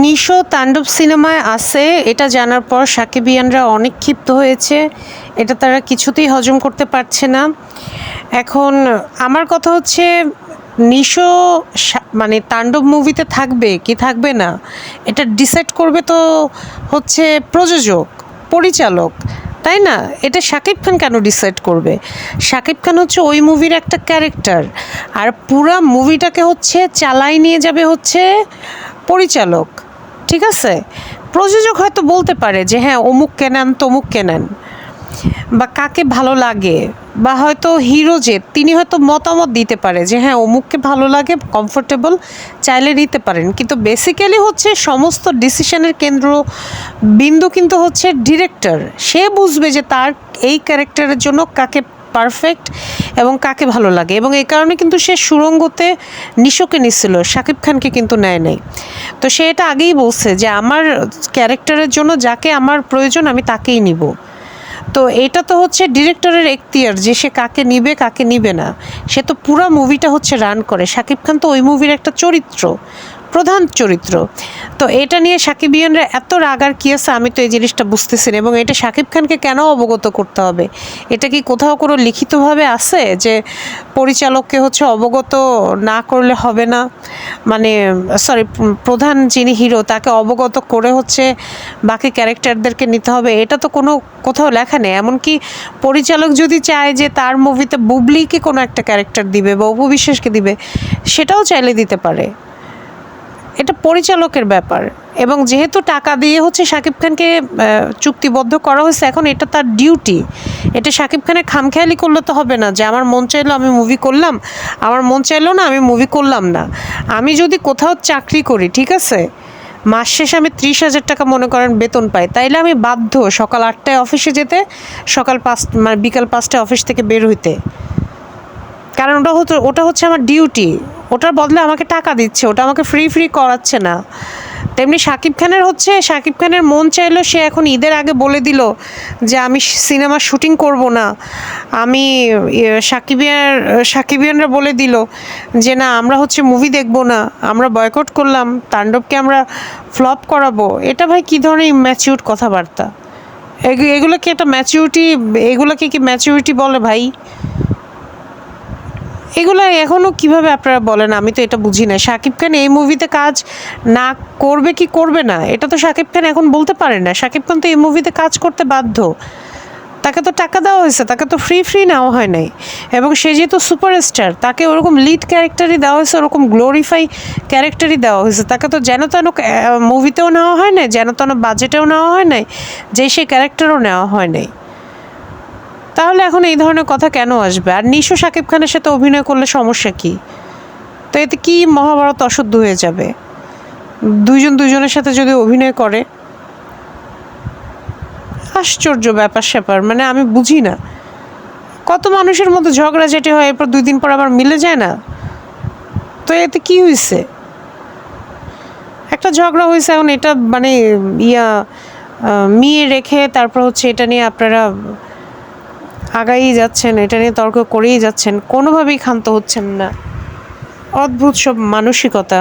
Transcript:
নিশো তাণ্ডব সিনেমায় আছে, এটা জানার পর সাকিবিয়ানরা অনেক ক্ষিপ্ত হয়েছে, এটা তারা কিছুতেই হজম করতে পারছে না। এখন আমার কথা হচ্ছে, নিশো মানে তাণ্ডব মুভিতে থাকবে কি থাকবে না, এটা ডিসাইড করবে তো হচ্ছে প্রযোজক, পরিচালক, তাই না? এটা শাকিব খান কেন ডিসাইড করবে? শাকিব খান হচ্ছে ওই মুভির একটা ক্যারেক্টার, আর পুরা মুভিটাকে হচ্ছে চালাই নিয়ে যাবে হচ্ছে পরিচালক। ঠিক আছে? প্রযোজক হয়তো বলতে পারে যে হ্যাঁ অমুক কেনেন, তমুক কেনেন। বা কাকে ভালো লাগে? বা হয়তো হিরো যে, তিনি হয়তো মতামত দিতে পারে যে হ্যাঁ অমুককে ভালো লাগে কমফোর্টেবল চাইলে নিতে পারেন। কিন্তু বেসিক্যালি হচ্ছে সমস্ত ডিসিশনের কেন্দ্র বিন্দু কিন্তু হচ্ছে ডিরেক্টর সে বুঝবে যে তার এই ক্যারেক্টারের জন্য কাকে পারফেক্ট এবং কাকে ভালো লাগে? এবং এই কারণে কিন্তু সে সুরঙ্গতে নিশোকে নিছিল, শাকিব খানকে কিন্তু নেয় নাই। তো সে এটা আগেই বলছে যে আমার ক্যারেক্টারের জন্য যাকে আমার প্রয়োজন আমি তাকেই নিব। তো এটা তো হচ্ছে ডিরেক্টরের এখতিয়ার যে সে কাকে নিবে কাকে নিবে না। সে তো পুরো মুভিটা হচ্ছে রান করে। শাকিব খান তো ওই মুভির একটা চরিত্র। প্রধান চরিত্র। তো এটা নিয়ে সাকিবিয়ানরা এত রাগার কি আছে আমি তো এই জিনিসটা বুঝতেছি এবং এটা শাকিব খানকে কেন অবগত করতে হবে? এটা কি কোথাও কোনো লিখিতভাবে আছে যে পরিচালককে হচ্ছে অবগত না করলে হবে না? মানে সরি প্রধান যিনি হিরো তাকে অবগত করে হচ্ছে বাকি ক্যারেক্টারদেরকে নিতে হবে, এটা তো কোনো কোথাও লেখা নেই। এমনকি পরিচালক যদি চায় যে তার মুভিতে বুবলিকে কোনো একটা ক্যারেক্টার দিবে বা অপু বিশ্বাসকে দিবে, সেটাও চাইলে দিতে পারে। এটা পরিচালকের ব্যাপার। এবং যেহেতু টাকা দিয়ে হচ্ছে শাকিব খানকে চুক্তিবদ্ধ করা হয়েছে, এখন এটা তার ডিউটি। এটা শাকিব খানের খামখেয়ালি করলে তো হবে না, যে আমার মন চাইলো আমি মুভি করলাম, আমার মন চাইলো না আমি মুভি করলাম না। আমি যদি কোথাও চাকরি করি, ঠিক আছে? মাস শেষে আমি ত্রিশ হাজার টাকা মনে করেন বেতন পাই, তাইলে আমি বাধ্য সকাল আটটায় অফিসে যেতে, সকাল পাঁচ মানে বিকাল পাঁচটায় অফিস থেকে বের হইতে। কারণ ওটা হতো, ওটা হচ্ছে আমার ডিউটি। ওটার বদলে আমাকে টাকা দিচ্ছে ওটা আমাকে ফ্রি ফ্রি করাচ্ছে না। তেমনি শাকিব খানের হচ্ছে শাকিব খানের মন চাইলো সে এখন ঈদের আগে বলে দিল যে আমি সিনেমা শুটিং করব না। আমি ইয়ে, সাকিবিয়ার সাকিবিয়ানরা বলে দিল যে না আমরা হচ্ছে মুভি দেখব না আমরা বয়কট করলাম তাণ্ডবকে আমরা ফ্লপ করাবো। এটা ভাই কী ধরনের ম্যাচিউর কথাবার্তা? এগু- এগুলো কি একটা ম্যাচিউরিটি এগুলোকে কি ম্যাচিউরিটি বলে ভাই? এগুলো এখনও কীভাবে আপনারা বলেন? আমি তো এটা বুঝি না। শাকিব খান এই মুভিতে কাজ না করবে কি করবে না? এটা তো শাকিব খান এখন বলতে পারে না। শাকিব খান তো এই মুভিতে কাজ করতে বাধ্য। তাকে তো টাকা দেওয়া হয়েছে, তাকে তো ফ্রি ফ্রি নেওয়া হয় নাই। এবং সে যেহেতু সুপারস্টার তাকে ওরকম লিড ক্যারেক্টারই দেওয়া হয়েছে, ওরকম গ্লোরিফাই ক্যারেক্টারই দেওয়া হয়েছে। তাকে তো যেন তেন মুভিতেও নেওয়া হয় নাই, যেন তেন বাজেটেও নেওয়া হয় নাই, যে সে ক্যারেক্টারও নেওয়া হয় নাই। তাহলে এখন এই ধরনের কথা কেন আসবে? আর নিশো শাকিব খানের সাথে অভিনয় করলে সমস্যা কি? তো এতে কি মহাভারত অশুদ্ধ হয়ে যাবে? দুইজন দুজনের সাথে যদি অভিনয় করে? আশ্চর্য ব্যাপার স্যাপার মানে আমি বুঝি না। কত মানুষের মধ্যে ঝগড়াঝাটি হয়, এরপর দুই দিন পর আবার মিলে যায় না? তো এতে কি হয়েছে একটা ঝগড়া হয়েছে এখন, এটা মানে ইয়া মিয়ে রেখে, তারপর হচ্ছে এটা নিয়ে আপনারা আগাই যাচ্ছেন এটা নিয়ে তর্ক করেই যাচ্ছেন কোনোভাবেই ক্ষান্ত হচ্ছেন না। অদ্ভুত সব মানসিকতা।